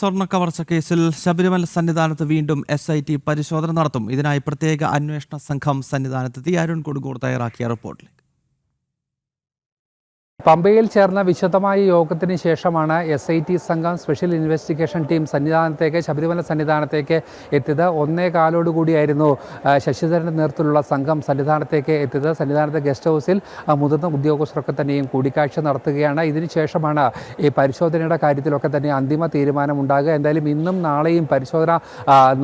സ്വർണ കവർച്ച കേസിൽ ശബരിമല സന്നിധാനത്ത് വീണ്ടും എസ് ഐ ടി പരിശോധന നടത്തും. ഇതിനായി പ്രത്യേക അന്വേഷണ സംഘം സന്നിധാനത്തെത്തി. അരുൺ കൊടുങ്ങൂർ തയ്യാറാക്കിയ റിപ്പോർട്ടിലേക്ക് പമ്പയിൽ ചേർന്ന വിശദമായ യോഗത്തിന് ശേഷമാണ് എസ് ഐ ടി സംഘം സ്പെഷ്യൽ ഇൻവെസ്റ്റിഗേഷൻ ടീം സന്നിധാനത്തേക്ക് ശബരിമല സന്നിധാനത്തേക്ക് എത്തിയത്. ഒന്നേ കാലോടുകൂടിയായിരുന്നു ശശിധരന്റെ നേതൃത്വത്തിലുള്ള സംഘം സന്നിധാനത്തേക്ക് എത്തിയത്. സന്നിധാനത്തെ ഗസ്റ്റ് ഹൗസിൽ മുതിർന്ന ഉദ്യോഗസ്ഥരൊക്കെ തന്നെയും കൂടിക്കാഴ്ച നടത്തുകയാണ്. ഇതിനുശേഷമാണ് ഈ പരിശോധനയുടെ കാര്യത്തിലൊക്കെ തന്നെ അന്തിമ തീരുമാനമുണ്ടാകുക. എന്തായാലും ഇന്നും നാളെയും പരിശോധന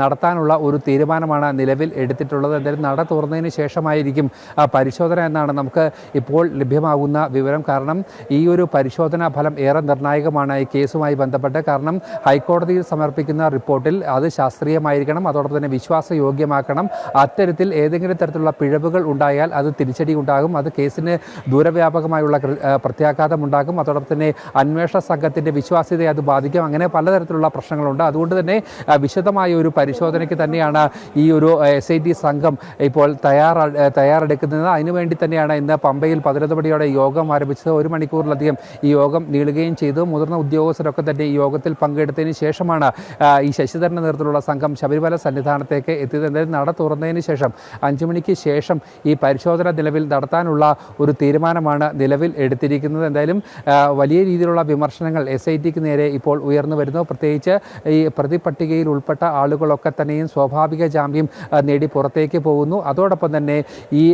നടത്താനുള്ള ഒരു തീരുമാനമാണ് നിലവിൽ എടുത്തിട്ടുള്ളത്. എന്തായാലും നട തുറന്നതിന് ശേഷമായിരിക്കും പരിശോധന എന്നാണ് നമുക്ക് ഇപ്പോൾ ലഭ്യമാകുന്ന വിവരം. കാരണം ഈ ഒരു പരിശോധനാ ഫലം ഏറെ നിർണായകമാണ് ഈ കേസുമായി ബന്ധപ്പെട്ട്. കാരണം ഹൈക്കോടതിയിൽ സമർപ്പിക്കുന്ന റിപ്പോർട്ടിൽ അത് ശാസ്ത്രീയമായിരിക്കണം അതോടൊപ്പം തന്നെ വിശ്വാസയോഗ്യമാക്കണം. അത്തരത്തിൽ ഏതെങ്കിലും തരത്തിലുള്ള പിഴവുകൾ ഉണ്ടായാൽ അത് തിരിച്ചടി ഉണ്ടാകും അത് കേസിന് ദൂരവ്യാപകമായുള്ള പ്രത്യാഘാതം ഉണ്ടാകും. അതോടൊപ്പം തന്നെ അന്വേഷണ സംഘത്തിന്റെ വിശ്വാസ്യതയെ അത് ബാധിക്കും. അങ്ങനെ പലതരത്തിലുള്ള പ്രശ്നങ്ങളുണ്ട്. അതുകൊണ്ട് തന്നെ വിശദമായ ഒരു പരിശോധനയ്ക്ക് തന്നെയാണ് ഈ ഒരു എസ് ഐ ടി സംഘം ഇപ്പോൾ തയ്യാറ തയ്യാറെടുക്കുന്നത്. അതിനുവേണ്ടി തന്നെയാണ് ഇന്ന് പമ്പയിൽ പതിനൊന്ന് മണിയോടെ യോഗം ആരംഭിച്ചത്. ഒരു മണിക്കൂറിലധികം ഈ യോഗം നീളുകയും ചെയ്തു. മുതിർന്ന ഉദ്യോഗസ്ഥരൊക്കെ തന്നെ ഈ യോഗത്തിൽ പങ്കെടുത്തതിന് ശേഷമാണ് ഈ ശശിധരന്റെ നേതൃത്വത്തിലുള്ള സംഘം ശബരിമല സന്നിധാനത്തേക്ക് എത്തിയത്. എന്തായാലും നട തുറന്നതിന് ശേഷം അഞ്ചു മണിക്ക് ശേഷം ഈ പരിശോധന നിലവിൽ നടത്താനുള്ള ഒരു തീരുമാനമാണ് നിലവിൽ എടുത്തിരിക്കുന്നത്. എന്തായാലും വലിയ രീതിയിലുള്ള വിമർശനങ്ങൾ എസ് ഐ ടിക്ക് നേരെ ഇപ്പോൾ ഉയർന്നു വരുന്നു. പ്രത്യേകിച്ച് ഈ പ്രതിപട്ടികയിൽ ഉൾപ്പെട്ട ആളുകളൊക്കെ തന്നെയും സ്വാഭാവിക ജാമ്യം നേടി പുറത്തേക്ക് പോകുന്നു. അതോടൊപ്പം തന്നെ ഈ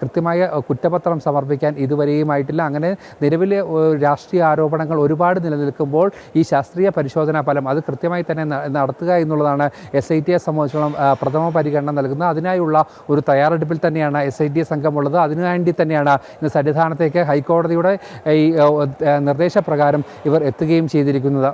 കൃത്യമായ കുറ്റപത്രം സമർപ്പിക്കാൻ ഇതുവരെയുമായിട്ടില്ല. അങ്ങനെ നിലവിലെ ഏ, രാഷ്ട്രീയ ആരോപണങ്ങൾ ഒരുപാട് നിലനിൽക്കുമ്പോൾ ഈ ശാസ്ത്രീയ പരിശോധനാ ഫലം അത് കൃത്യമായി തന്നെ നടത്തുക എന്നുള്ളതാണ് എസ് ഐ ടിയെ സംബന്ധിച്ചോളം പ്രഥമ പരിഗണന നൽകുന്നത്. അതിനായുള്ള ഒരു തയ്യാറെടുപ്പിൽ തന്നെയാണ് എസ് ഐ ടി സംഘമുള്ളത്. അതിനുവേണ്ടി തന്നെയാണ് ഇന്ന് സന്നിധാനത്തേക്ക് ഹൈക്കോടതിയുടെ ഈ നിർദ്ദേശപ്രകാരം ഇവർ എത്തുകയും ചെയ്തിരിക്കുന്നത്.